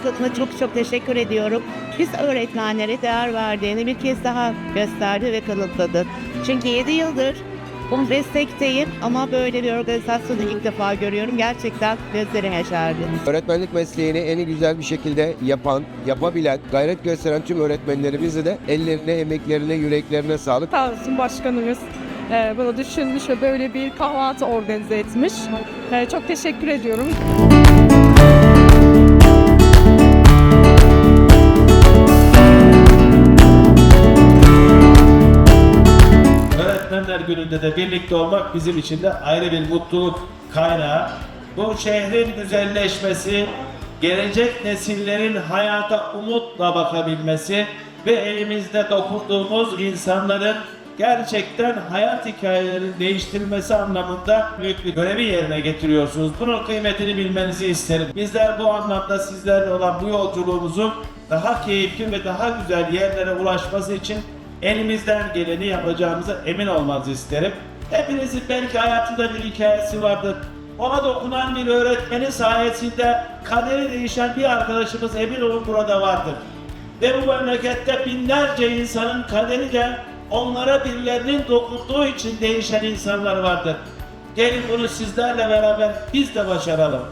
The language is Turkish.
adına çok çok teşekkür ediyorum. Biz öğretmenlere değer verdiğini bir kez daha gösterdi ve kanıtladı. Çünkü 7 yıldır bu meslekteyim ama böyle bir organizasyonu ilk defa görüyorum. Gerçekten gözlerim yaşardı. Öğretmenlik mesleğini en güzel bir şekilde yapan, yapabilen, gayret gösteren tüm öğretmenlerimize de ellerine, emeklerine, yüreklerine sağlık. Sağ olsun başkanımız e, bunu düşünmüş ve böyle bir kahvaltı organize etmiş. E, çok teşekkür ediyorum. Gününde de birlikte olmak bizim için de ayrı bir mutluluk kaynağı. Bu şehrin güzelleşmesi, gelecek nesillerin hayata umutla bakabilmesi ve elimizde dokunduğumuz insanların gerçekten hayat hikayelerini değiştirmesi anlamında büyük bir görevi yerine getiriyorsunuz. Bunun kıymetini bilmenizi isterim. Bizler bu anlamda sizlerle olan bu yolculuğumuzun daha keyifli ve daha güzel yerlere ulaşması için elimizden geleni yapacağımıza emin olmanızı isterim. Hepinizin belki hayatında bir hikayesi vardır. Ona dokunan bir öğretmeni sayesinde kaderi değişen bir arkadaşımız emin olun burada vardır. Ve bu memlekette binlerce insanın kaderi de onlara birilerinin dokunduğu için değişen insanlar vardır. Gelin bunu sizlerle beraber biz de başaralım.